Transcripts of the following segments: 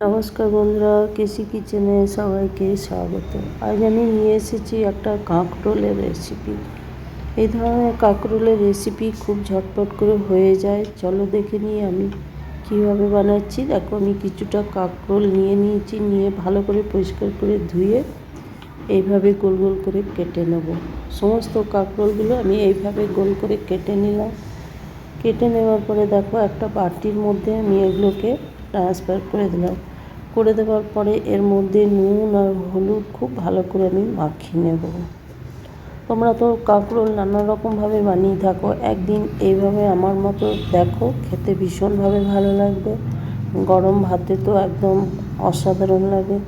নমস্কার বন্ধুরা, কৃষি কিচেনে সবাইকে স্বাগত। আজ আমি নিয়ে এসেছি একটা কাঁকরোলের রেসিপি এই ধরনের কাঁকরোলের রেসিপি খুব ঝটপট করে হয়ে যায়। চলো দেখে নিই আমি কীভাবে বানাচ্ছি। দেখো, আমি কিছুটা কাঁকরোল নিয়ে নিয়েছি, নিয়ে ভালো করে পরিষ্কার করে ধুয়ে এইভাবে গোল গোল করে কেটে নেব। সমস্ত কাঁকরোলগুলো আমি এইভাবে গোল করে কেটে নিলাম। কেটে নেওয়ার পরে দেখো, একটা বাটির মধ্যে আমি এগুলোকে ট্রান্সফার করে দিলাম। করে দেওয়ার পরে এর মধ্যে নুন আর হলুদ খুব ভালো করে আমি মাখিয়ে নেব। তোমরা তো কাঁকরোল নানা রকমভাবে বানিয়ে থাকো। একদিন এইভাবে আমার মতো দেখো, খেতে ভীষণভাবে ভালো লাগবে। গরম ভাতে তো একদম অসাধারণ লাগে।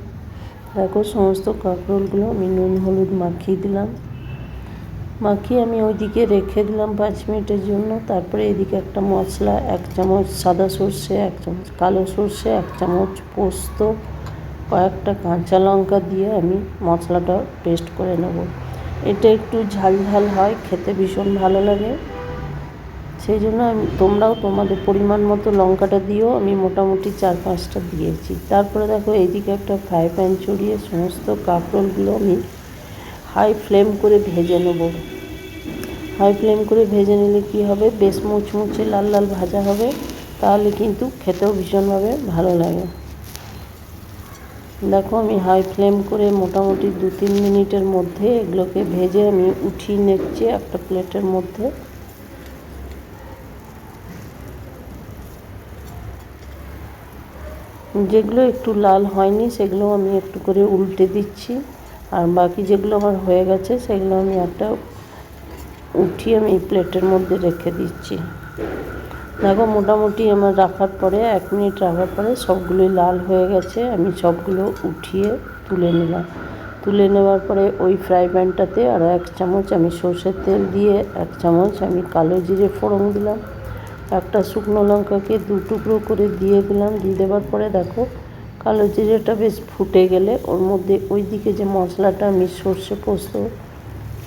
দেখো, সমস্ত কাঁকরোলগুলো আমি নুন, হলুদ মাখিয়ে দিলাম। মাখিয়ে আমি ওইদিকে রেখে দিলাম পাঁচ মিনিটের জন্য। তারপরে এদিকে একটা মশলা, এক চামচ সাদা সর্ষে, এক চামচ কালো সর্ষে, এক চামচ পোস্ত, কয়েকটা কাঁচা লঙ্কা দিয়ে আমি মশলাটা পেস্ট করে নেব। এটা একটু ঝাল ঝাল হয়, খেতে ভীষণ ভালো লাগে। সেই জন্য আমি, তোমরাও তোমাদের পরিমাণ মতো লঙ্কাটা দিও, আমি মোটামুটি চার পাঁচটা দিয়েছি। তারপরে দেখো এইদিকে একটা ফ্রাই প্যান চড়িয়ে সমস্ত কাপড়গুলো আমি হাই ফ্লেম করে ভেজে নেব। হাই ফ্লেম করে ভেজে নিলে কি হবে? বেশ মুচমুচে লাল লাল ভাজা হবে, তাহলে কিন্তু খেতেও ভীষণভাবে ভালো লাগে। দেখো, আমি হাই ফ্লেম করে মোটামুটি দু তিন মিনিটের মধ্যে এগুলোকে ভেজে আমি উঠিয়ে নিচ্ছি একটা প্লেটের মধ্যে। যেগুলো একটু লাল হয়নি সেগুলো আমি একটু করে উল্টে দিচ্ছি। আর বাকি যেগুলো আমার হয়ে গেছে, সেগুলো আমি একটা উঠিয়ে আমি প্লেটের মধ্যে রেখে দিচ্ছি। দেখো, মোটামুটি আমার রাখার পরে, এক মিনিট রাখার পরে সবগুলোই লাল হয়ে গেছে, আমি সবগুলো উঠিয়ে তুলে নিলাম। তুলে নেওয়ার পরে ওই ফ্রাই প্যানটাতে আরও এক চামচ আমি সর্ষের তেল দিয়ে, এক চামচ আমি কালো জিরে ফোড়ন দিলাম। একটা শুকনো লঙ্কাকে দু টুকরো করে দিয়ে দিলাম। দিয়ে দেওয়ার পরে দেখো কালো জিরেটা বেশ ফুটে গেলে ওর মধ্যে ওই দিকে যে মশলাটা আমি সর্ষে পোস্ত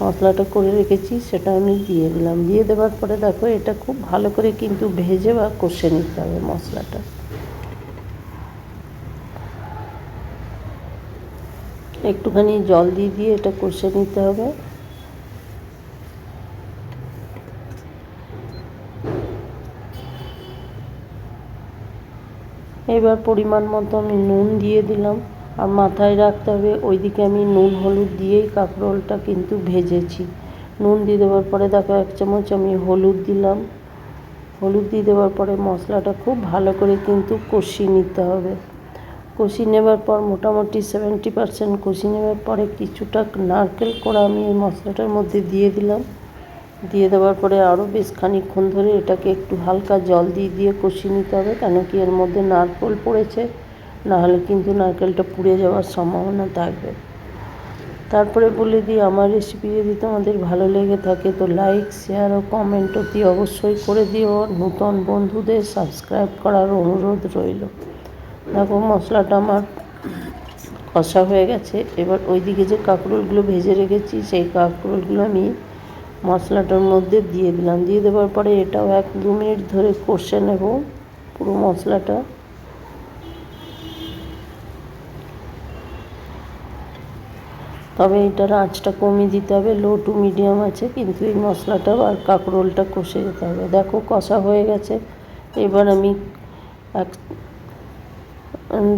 মশলাটা করে রেখেছি, সেটা আমি দিয়ে দিলাম। দিয়ে দেওয়ার পরে দেখো এটা খুব ভালো করে কিন্তু ভেজে বা কষে নিতে হবে মশলাটা। একটুখানি জল দিয়ে দিয়ে এটা কষে নিতে হবে। এবার পরিমাণ মতো আমি নুন দিয়ে দিলাম। আর মাথায় রাখতে হবে, ওইদিকে আমি নুন, হলুদ দিয়েই কাঁকরোলটা কিন্তু ভেজেছি। নুন দিয়ে দেওয়ার পরে দেখো, এক চামচ আমি হলুদ দিলাম। হলুদ দিয়ে দেওয়ার পরে মশলাটা খুব ভালো করে কিন্তু কষিয়ে নিতে হবে। কষিয়ে নেবার পর মোটামুটি সেভেন্টি পারসেন্ট কষিয়ে নেবার পরে কিছুটা নারকেল করা আমি এই মশলাটার মধ্যে দিয়ে দিলাম। দিয়ে দেওয়ার পরে আরও বেশ খানিকক্ষণ ধরে এটাকে একটু হালকা জল দিয়ে দিয়ে কষিয়ে নিতে হবে, কেন কি এর মধ্যে নারকেল পড়েছে নাহলে কিন্তু নারকেলটা পুড়ে যাওয়ার সম্ভাবনা থাকবে। তারপরে বলে দিই, আমার রেসিপি যদি তোমাদের ভালো লেগে থাকে তো লাইক শেয়ার ও কমেন্ট অতি অবশ্যই করে দিও। নতুন বন্ধুদের সাবস্ক্রাইব করার অনুরোধ রইল। দেখো মশলাটা আমার কষা হয়ে গেছে। এবার ওইদিকে যে কাঁকরোলগুলো ভেজে রেখেছি, সেই কাঁকরোলগুলো আমি মশলাটার মধ্যে দিয়ে দিলাম। দিয়ে দেওয়ার পরে এটাও এক দু মিনিট ধরে কষে নেব পুরো মশলাটা। তবে এটার আঁচটা কমিয়ে দিতে হবে, লো টু মিডিয়াম আছে, কিন্তু এই মশলাটা আর কাঁকরোলটা কষে যেতে হবে। দেখো কষা হয়ে গেছে। এবার আমি এক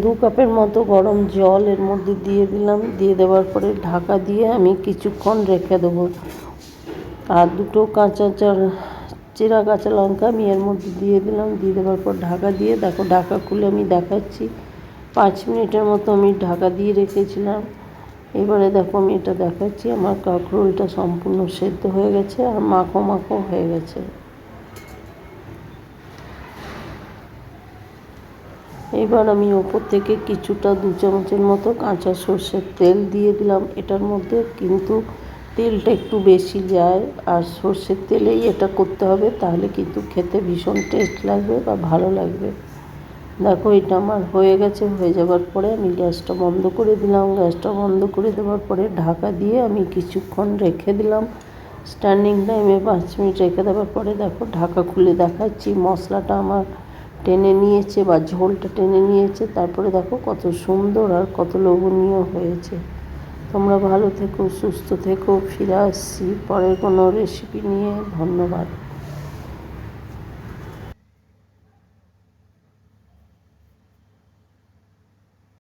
দু কাপের মতো গরম জল এর মধ্যে দিয়ে দিলাম। দিয়ে দেওয়ার পরে ঢাকা দিয়ে আমি কিছুক্ষণ রেখে দেবো। আর দুটো কাঁচা চেরা কাঁচা লঙ্কা আমি এর মধ্যে দিয়ে দিলাম। দিয়ে দেওয়ার পর ঢাকা দিয়ে, দেখো ঢাকা খুলে আমি দেখাচ্ছি। পাঁচ মিনিটের মতো আমি ঢাকা দিয়ে রেখেছিলাম। এবারে দেখো আমি এটা দেখাচ্ছি। আমার কাঁকরোলটা সম্পূর্ণ সেদ্ধ হয়ে গেছে আর মাখো মাখো হয়ে গেছে। এবার আমি ওপর থেকে কিছুটা দু চামচের মতো কাঁচা সর্ষের তেল দিয়ে দিলাম। এটার মধ্যে কিন্তু তেলটা একটু বেশি যায় আর সর্ষের তেলেই এটা করতে হবে, তাহলে কিন্তু খেতে ভীষণ টেস্ট লাগবে বা ভালো লাগবে। দেখো, এটা আমার হয়ে গেছে, হয়ে যাওয়ার পরে আমি গ্যাসটা বন্ধ করে দিলাম। গ্যাসটা বন্ধ করে দেওয়ার পরে ঢাকা দিয়ে আমি কিছুক্ষণ রেখে দিলাম। স্ট্যান্ডিং টাইমে পাঁচ মিনিট রেখে দেওয়ার পরে দেখো, ঢাকা খুলে দেখাচ্ছি। মশলাটা আমার টেনে নিয়েছে বা ঝোলটা টেনে নিয়েছে। তারপরে দেখো, কত সুন্দর আর কত লোভনীয় হয়েছে। তোমরা ভালো থেকো সুস্থ থেকো ফিরে আসছি। পরের কোনো রেসিপি নিয়ে ধন্যবাদ।